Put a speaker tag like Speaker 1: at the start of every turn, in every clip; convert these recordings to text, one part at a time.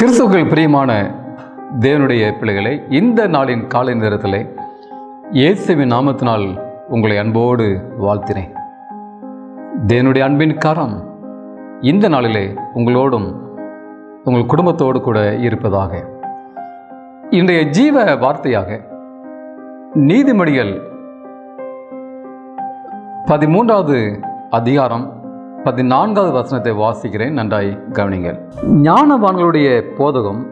Speaker 1: கிறிஸ்துக்கள் பிரியமான தேவனுடைய பிள்ளைகளை இந்த நாளின் காலை நேரத்தில் இயேசுவின் நாமத்தினால் உங்களை அன்போடு வாழ்த்தினேன். தேவனுடைய அன்பின் காரம் இந்த நாளிலே உங்களோடும் உங்கள் குடும்பத்தோடு கூட இருப்பதாக. இன்றைய ஜீவ வார்த்தையாக நீதிமொழிகள் பதிமூன்றாவது அதிகாரம் பதினான்காவது வசனத்தை வாசிக்கிறேன். நன்றாய் கவனிங்கள். ஞானவான்களுடைய போதகம்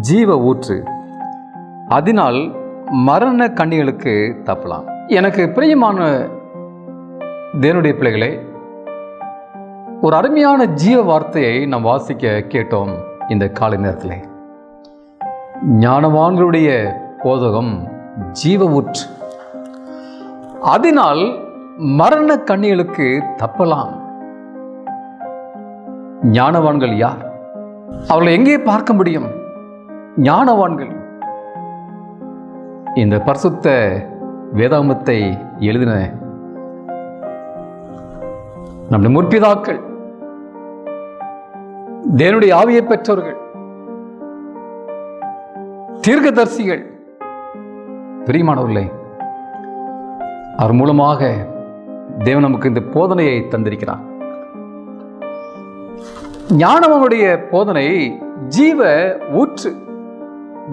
Speaker 1: ஜீவ ஊற்று. அதனால் மரண கண்ணிகளுக்கு தப்பலாம். எனக்கு பிரியமான தேவனுடைய பிள்ளைகளே ஒரு அருமையான ஜீவ வார்த்தையை நாம் வாசிக்க கேட்டோம் இந்த காலை நேரத்தில். ஞானவான்களுடைய போதகம் ஜீவ ஊற்று. அதனால் மரண கண்ணிகளுக்கு தப்பலாம். ஞானவான்கள் யார்? அவர்களை எங்கே பார்க்க முடியும்? ஞானவான்கள். இந்த பரிசுத்த வேதாமத்தை எழுதின நம்முடைய முற்பிதாக்கள் தேவனுடைய ஆவியை பெற்றவர்கள் தீர்க்கதரிசிகள் பிரியமானவர்களே அவர் மூலமாக தேவன் நமக்கு இந்த போதனையை தந்திருக்கிறார். ஞானவனுடைய போதனை ஜீவ ஊற்று.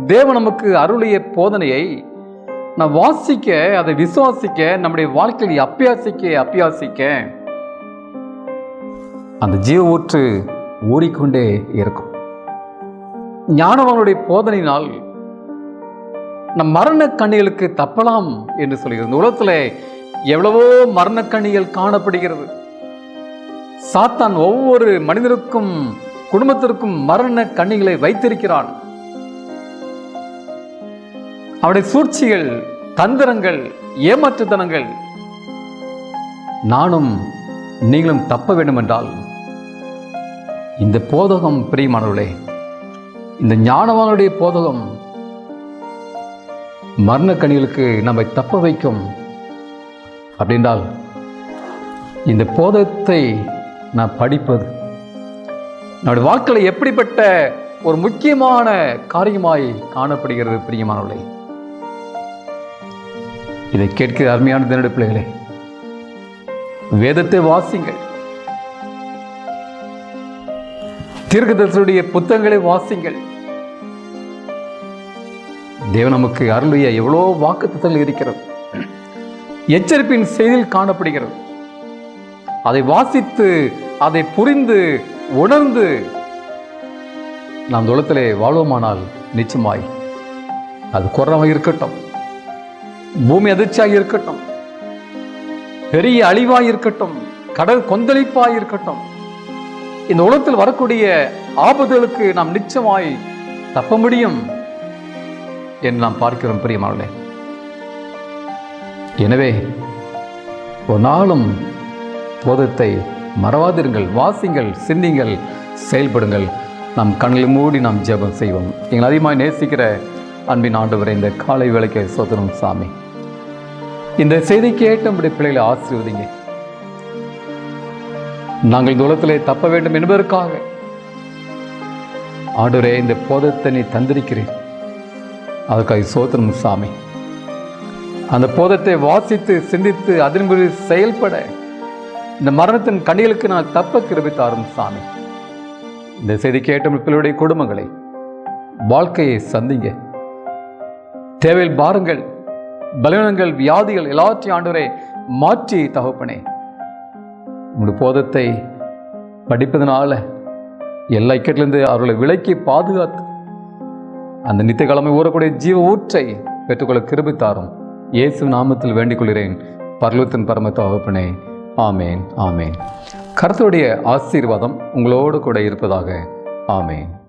Speaker 1: தேவ நமக்கு அருளிய போதனையை நான் வாசிக்க அதை விசுவாசிக்க நம்முடைய வாழ்க்கையில் அப்பியாசிக்க அப்பியாசிக்க அந்த ஜீவ ஊற்று ஊறிக்கொண்டே இருக்கும். ஞானவனுடைய போதனையினால் நம் மரண கண்ணிகளுக்கு தப்பலாம் என்று சொல்கிறது. உலகத்தில் எவ்வளவோ மரணக்கண்ணிகள் காணப்படுகிறது. சாத்தான் ஒவ்வொரு மனிதருக்கும் குடும்பத்திற்கும் மரண கண்ணிகளை வைத்திருக்கிறான். அவனுடைய சூழ்ச்சிகள் தந்திரங்கள் ஏமாற்றுத்தனங்கள். நானும் நீங்களும் தப்ப வேண்டும் என்றால் இந்த போதகம் பிரியமானவர்களே இந்த ஞானவானுடைய போதகம் மரணக்கணிகளுக்கு நம்மை தப்ப வைக்கும். அப்படின்றால் இந்த போதத்தை நான் படிப்பது. என்னுடைய வாழ்க்கையில் எப்படிப்பட்ட ஒரு முக்கியமான காரியமாய் காணப்படுகிறது பிரியமானவர்களே? இதை கேட்கிற அருமையான தினடைய பிள்ளைகளே வேதத்தை வாசிங்கள். தீர்க்கதரிசனுடைய புத்தகங்களை வாசிங்கள். தேவன் நமக்கு அருளிய எவ்வளோ வாக்குத்தங்கள் இருக்கிறது. எச்சரிப்பின் செய்தியில் காணப்படுகிறது. அதை வாசித்து அதை புரிந்து உணர்ந்து நாம் உலகத்திலே வாழ்வோமானால் நிச்சயமாய் அது குறவாக இருக்கட்டும். பூமி அதிர்ச்சியாக இருக்கட்டும். பெரிய அழிவாய் இருக்கட்டும். கடல் கொந்தளிப்பாய் இருக்கட்டும். இந்த உலகத்தில் வரக்கூடிய ஆபத்துகளுக்கு நாம் நிச்சயமாய் தப்ப முடியும் என்று நாம் பார்க்கிறோம் பிரியமானே எனவே ஒரு நாளும் போதத்தை மறவாதிருங்கள் வாசிங்கள் சிந்திங்கள் செயல்படுங்கள். நாம் கண்களை மூடி நாம் ஜெபம் செய்வோம். எங்கள் அதிகமாக நேசிக்கிற அன்பின் ஆண்டவரை இந்த காலை வேலைக்கு சோதனம் சாமி. இந்த செய்தி கேட்ட பிள்ளைகளை ஆசீர்வதிங்க. நாங்கள் தூரத்திலே தப்ப வேண்டும் என்பதற்காக. ஆண்டவரே இந்த போதத்தை நீ தந்திருக்கிறேன் அதற்காக சோதனம் சாமி. அந்த போதத்தை வாசித்து சிந்தித்து அதன்படி செயல்பட இந்த மரணத்தின் கண்ணிகளுக்கு நான் தப்ப கிருபித்தாரும் சாமி. இந்த செய்தி கேட்ட மக்களுடைய குடும்பங்களை வாழ்க்கையை சந்திங்க. தேவையில் பாருங்கள் பலவீனங்கள் வியாதிகள் எல்லாவற்றையும் ஆண்டவரை மாற்றி தகப்பனே. உங்களுடைய போதத்தை படிப்பதனால எல்லா இக்கட்டிலிருந்து அவர்களை விலக்கி பாதுகாத்து அந்த நித்திய கிழமை ஊறக்கூடிய ஜீவ ஊற்றை பெற்றுக்கொள்ள கிருபித்தாரும். இயேசு நாமத்தில் வேண்டிக் கொள்கிறேன். பர்லத்தின் பரம தகப்பனே. ஆமேன் ஆமேன். கருத்துடைய ஆசீர்வாதம் உங்களோடு கூட இருப்பதாக ஆமேன்.